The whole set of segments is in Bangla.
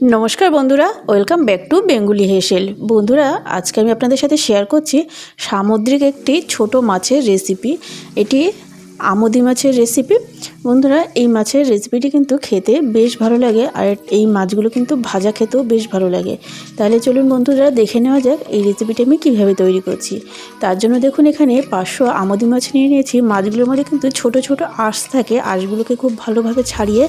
নমস্কার বন্ধুরা, welcome back to Bengali hassle. বন্ধুরা, আজকে আমি আপনাদের সাথে শেয়ার করছি সামুদ্রিক একটি ছোট মাছের রেসিপি এটি আমদি মাছের রেসিপি বন্ধুরা, এই মাছের রেসিপিটি কিন্তু খেতে বেশ ভালো লাগে আর এই মাছগুলো কিন্তু ভাজা খেতেও বেশ ভালো লাগে। তাহলে চলুন বন্ধুরা, দেখে নেওয়া যাক এই রেসিপিটি আমি কীভাবে তৈরি করছি। তার জন্য দেখুন, এখানে পাঁচশো আমদি মাছ নিয়ে নিয়েছি। মাছগুলোর মধ্যে কিন্তু ছোট ছোট আঁশ থাকে। আঁশগুলোকে খুব ভালোভাবে ছাড়িয়ে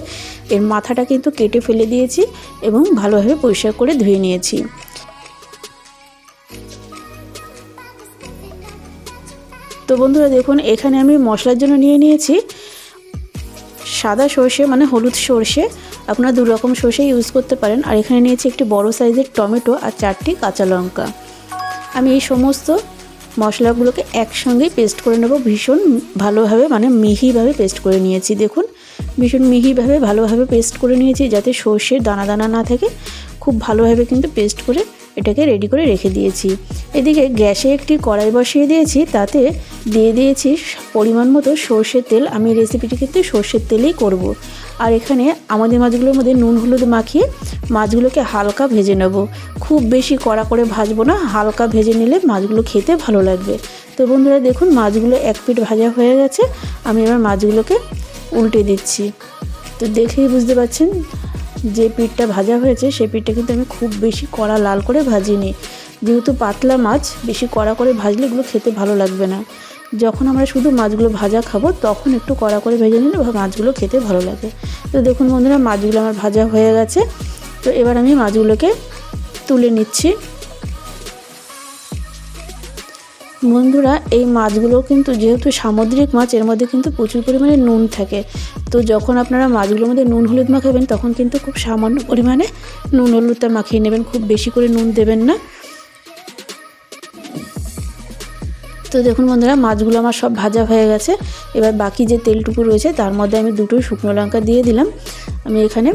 এর মাথাটা কিন্তু কেটে ফেলে দিয়েছি এবং ভালোভাবে পরিষ্কার করে ধুয়ে নিয়েছি। তো বন্ধুরা দেখুন, এখানে আমি মশলার জন্য নিয়ে নিয়েছি সাদা সর্ষে মানে হলুদ সর্ষে। আপনারা দু রকম সর্ষে ইউজ করতে পারেন। আর এখানে নিয়েছি একটি বড় সাইজের টমেটো আর চারটি কাঁচা লঙ্কা। আমি এই সমস্ত মশলাগুলোকে একসঙ্গেই পেস্ট করে নেব। ভীষণ ভালোভাবে মানে মিহিভাবে পেস্ট করে নিয়েছি। দেখুন, ভীষণ মিহিভাবে, ভালোভাবে পেস্ট করে নিয়েছি যাতে সর্ষের দানা দানা না থাকে। খুব ভালোভাবে কিন্তু পেস্ট করে এটাকে রেডি করে রেখে দিয়েছি। এদিকে গ্যাসে একটি কড়াই বসিয়ে দিয়েছি, তাতে দিয়ে দিয়েছি পরিমাণ মতো সর্ষের তেল। আমি রেসিপিটি কিন্তু সর্ষের তেলেই করব। আর এখানে আমাদের মাছগুলোর মধ্যে নুন হলুদ মাখিয়ে মাছগুলোকে হালকা ভেজে নেব। খুব বেশি কড়া করে ভাজবো না, হালকা ভেজে নিলে মাছগুলো খেতে ভালো লাগবে। তো বন্ধুরা, দেখুন মাছগুলো এক পিঠ ভাজা হয়ে গেছে। আমি এবার মাছগুলোকে উল্টে দিচ্ছি। তো দেখেই বুঝতে পারছেন যে পিঠটা ভাজা হয়েছে সেই পিঠটা কিন্তু আমি খুব বেশি কড়া লাল করে ভাজিনি। যেহেতু পাতলা মাছ, বেশি কড়া করে ভাজলে এগুলো খেতে ভালো লাগবে না। যখন আমরা শুধু মাছগুলো ভাজা খাব, তখন একটু কড়া করে ভেজে নিলে মাছগুলো খেতে ভালো লাগে। তো দেখুন বন্ধুরা, মাছগুলো আমার ভাজা হয়ে গেছে। তো এবার আমি মাছগুলোকে তুলে নিচ্ছি। বন্ধুরা, এই মাছগুলো কিন্তু যেহেতু সামুদ্রিক মাছ, এর মধ্যে কিন্তু প্রচুর পরিমাণে নুন থাকে। তো যখন আপনারা মাছগুলোর মধ্যে নুন হলুদ মাখাবেন, তখন কিন্তু খুব সামান্য পরিমাণে নুন হলুদটা মাখিয়ে নেবেন, খুব বেশি করে নুন দেবেন না। তো দেখুন বন্ধুরা, মাছগুলো আমার সব ভাজা হয়ে গেছে। এবার বাকি যে তেলটুকু রয়েছে, তার মধ্যে আমি দুটো শুকনো লঙ্কা দিয়ে দিলাম। আমি এখানে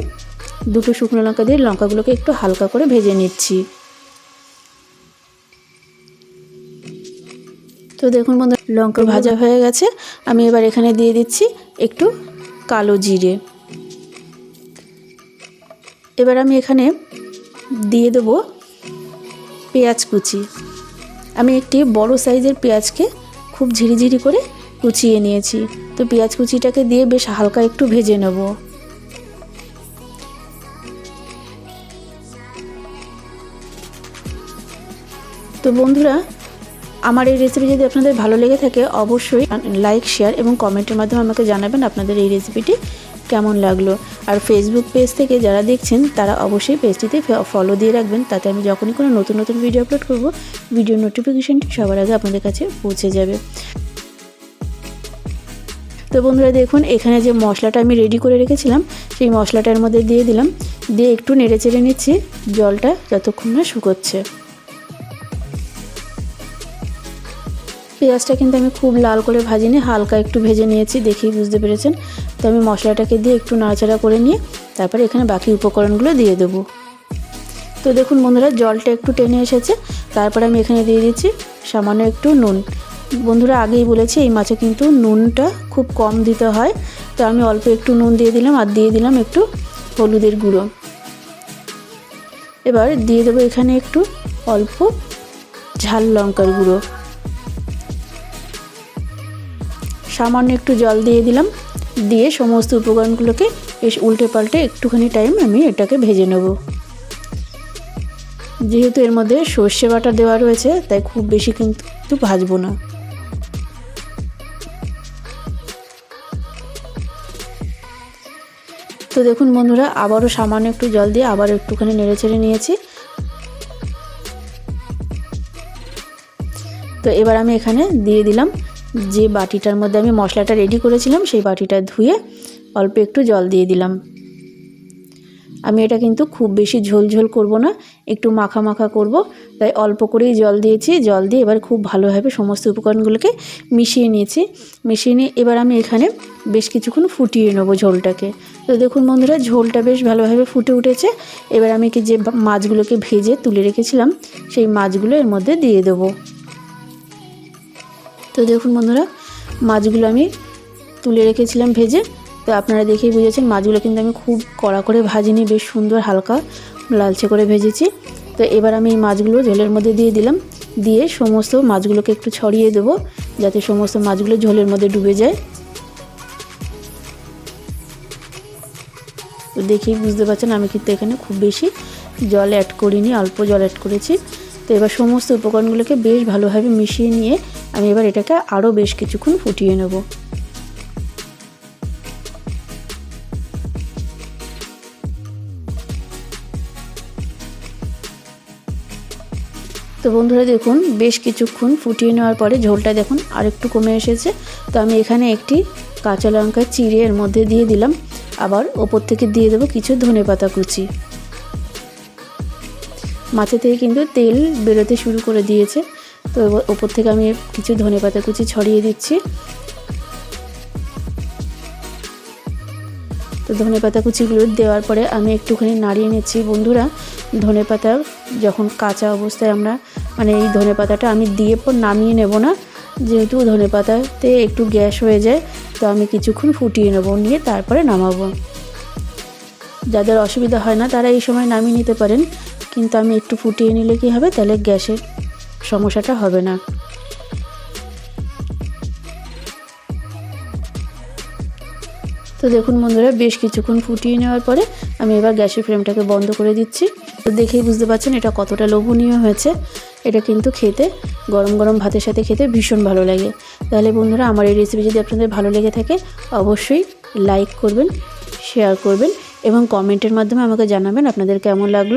দুটো শুকনো লঙ্কা দিয়ে লঙ্কাগুলোকে একটু হালকা করে ভেজে নিচ্ছি। তো দেখুন বন্ধু লঙ্কা ভাজা হয়ে গেছে। আমি এবার এখানে দিয়ে দিচ্ছি একটু কালো জিরে। এবার আমি এখানে দিয়ে দেবো পেঁয়াজ কুচি। আমি একটি বড় সাইজের পেঁয়াজকে খুব ঝিরিঝিরি করে কুচিয়ে নিয়েছি। তো পেঁয়াজ কুচিটাকে দিয়ে বেশ হালকা একটু ভেজে নেব। তো বন্ধুরা আমার এই রেসিপি যদি আপনাদের ভালো লেগে থাকে, অবশ্যই লাইক শেয়ার এবং কমেন্টের মাধ্যমে আমাকে জানাবেন আপনাদের এই রেসিপিটি কেমন লাগল। আর ফেসবুক পেজ থেকে যারা দেখছেন, তারা অবশ্যই পেজটিতে ফলো দিয়ে রাখবেন। তাতে আমি যখনই কোনো নতুন নতুন ভিডিও আপলোড করব ভিডিও নোটিফিকেশানটি সবার আগে আপনাদের কাছে পৌঁছে যাবে। তো বন্ধুরা, দেখুন, এখানে যে মশলাটা আমি রেডি করে রেখেছিলাম, সেই মশলাটার মধ্যে দিয়ে দিলাম। দিয়ে একটু নেড়ে চেড়ে নিচ্ছি, জলটা যতক্ষণ না শুকোচ্ছে। পেঁয়াজটা কিন্তু আমি খুব লাল করে ভাজিনি, হালকা একটু ভেজে নিয়েছি, দেখেই বুঝতে পেরেছেন। তো আমি মশলাটাকে দিয়ে একটু নাড়াচাড়া করে নিয়ে তারপরে এখানে বাকি উপকরণগুলো দিয়ে দেবো। তো দেখুন বন্ধুরা, জলটা একটু টেনে এসেছে, তারপরে আমি এখানে দিয়ে দিচ্ছি সামান্য একটু নুন। বন্ধুরা, আগেই বলেছি, এই মাছে কিন্তু নুনটা খুব কম দিতে হয়। তো আমি অল্প একটু নুন দিয়ে দিলাম আর দিয়ে দিলাম একটু হলুদের গুঁড়ো। এবার দিয়ে দেবো এখানে একটু অল্প ঝাল লঙ্কার গুঁড়ো। সামান্য একটু জল দিয়ে দিলাম। দিয়ে সমস্ত উপকরণগুলোকে বেশ উল্টে পাল্টে একটুখানি টাইম আমি এটাকে ভেজে নেব। যেহেতু এর মধ্যে সর্ষে বাটা দেওয়া রয়েছে, তাই খুব বেশি কিন্তু ভাজবো না। তো দেখুন বন্ধুরা, আবারও সামান্য একটু জল দিয়ে আবার একটুখানি নেড়ে ছেড়ে নিয়েছি। তো এবার আমি এখানে দিয়ে দিলাম যে বাটিটার মধ্যে আমি মশলাটা রেডি করেছিলাম, সেই বাটিটা ধুয়ে অল্প একটু জল দিয়ে দিলাম। আমি এটা কিন্তু খুব বেশি ঝোল ঝোল করব না, একটু মাখা মাখা করব। তাই অল্প করেই জল দিয়েছি, জল দিয়ে এবার খুব ভালোভাবে সমস্ত উপকরণগুলোকে মিশিয়ে নিয়েছি। মিশিয়ে নিয়ে এবার আমি এখানে বেশ কিছুক্ষণ ফুটিয়ে নেব ঝোলটাকে। তো দেখুন বন্ধুরা, ঝোলটা বেশ ভালোভাবে ফুটে উঠেছে। এবার আমি কি যে মাছগুলোকে ভেজে তুলে রেখেছিলাম, সেই মাছগুলো এর মধ্যে দিয়ে দেবো। তো দেখুন বন্ধুরা, মাছগুলো আমি তুলে রেখেছিলাম ভেজে। তো আপনারা দেখেই বুঝেছেন, মাছগুলো কিন্তু আমি খুব কড়া করে ভাজিনি, বেশ সুন্দর হালকা লালচে করে ভেজেছি। তো এবার আমি এই মাছগুলো ঝোলের মধ্যে দিয়ে দিলাম। দিয়ে সমস্ত মাছগুলোকে একটু ছড়িয়ে দেবো, যাতে সমস্ত মাছগুলো ঝোলের মধ্যে ডুবে যায়। তো দেখেই বুঝতে পারছেন, আমি কিন্তু এখানে খুব বেশি জল অ্যাড করিনি, অল্প জল অ্যাড করেছি। তো এবার সমস্ত উপকরণগুলোকে বেশ ভালোভাবে মিশিয়ে নিয়ে আমি এবার এটাকে আরও বেশ কিছুক্ষণ ফুটিয়ে নেব। তো বন্ধুরা দেখুন, বেশ কিছুক্ষণ ফুটিয়ে নেওয়ার পরে ঝোলটা দেখুন আরেকটু কমে এসেছে। তো আমি এখানে একটি কাঁচা লঙ্কা চিড়ে এর মধ্যে দিয়ে দিলাম। আবার ওপর থেকে দিয়ে দেবো কিছু ধনে পাতা কুচি। মাছে থেকে কিন্তু তেল বেরোতে শুরু করে দিয়েছে। তো ওপর থেকে আমি কিছু ধনে পাতা কুচি ছড়িয়ে দিচ্ছি। তো ধনে পাতা কুচিগুলো দেওয়ার পরে আমি একটুখানি নাড়িয়ে নিচ্ছি। বন্ধুরা, ধনে পাতা যখন কাঁচা অবস্থায় আমরা মানে এই ধনে পাতাটা আমি দিয়ে পর নামিয়ে নেব না, যেহেতু ধনে পাতাতে একটু গ্যাস হয়ে যায়, তো আমি কিছুক্ষণ ফুটিয়ে নেব, নিয়ে তারপরে নামাবো। যাদের অসুবিধা হয় না, তারা এই সময় নামিয়ে নিতে পারেন, কিন্তু আমি একটু ফুটিয়ে নিলে কি হবে? তাহলে গ্যাসের সমস্যাটা হবে না। তো দেখুন বন্ধুরা, বেশ কিছুক্ষণ ফুটিয়ে নেওয়ার পরে আমি এবার গ্যাসের ফ্লেমটাকে বন্ধ করে দিচ্ছি। তো দেখেই বুঝতে পারছেন, এটা কতটা লোভনীয় হয়েছে। এটা কিন্তু খেতে, গরম গরম ভাতের সাথে খেতে ভীষণ ভালো লাগে। তাহলে বন্ধুরা, আমার এই রেসিপি যদি আপনাদের ভালো লেগে থাকে, অবশ্যই লাইক করবেন শেয়ার করবেন এবং কমেন্টের মাধ্যমে আমাকে জানাবেন আপনাদের কেমন লাগল।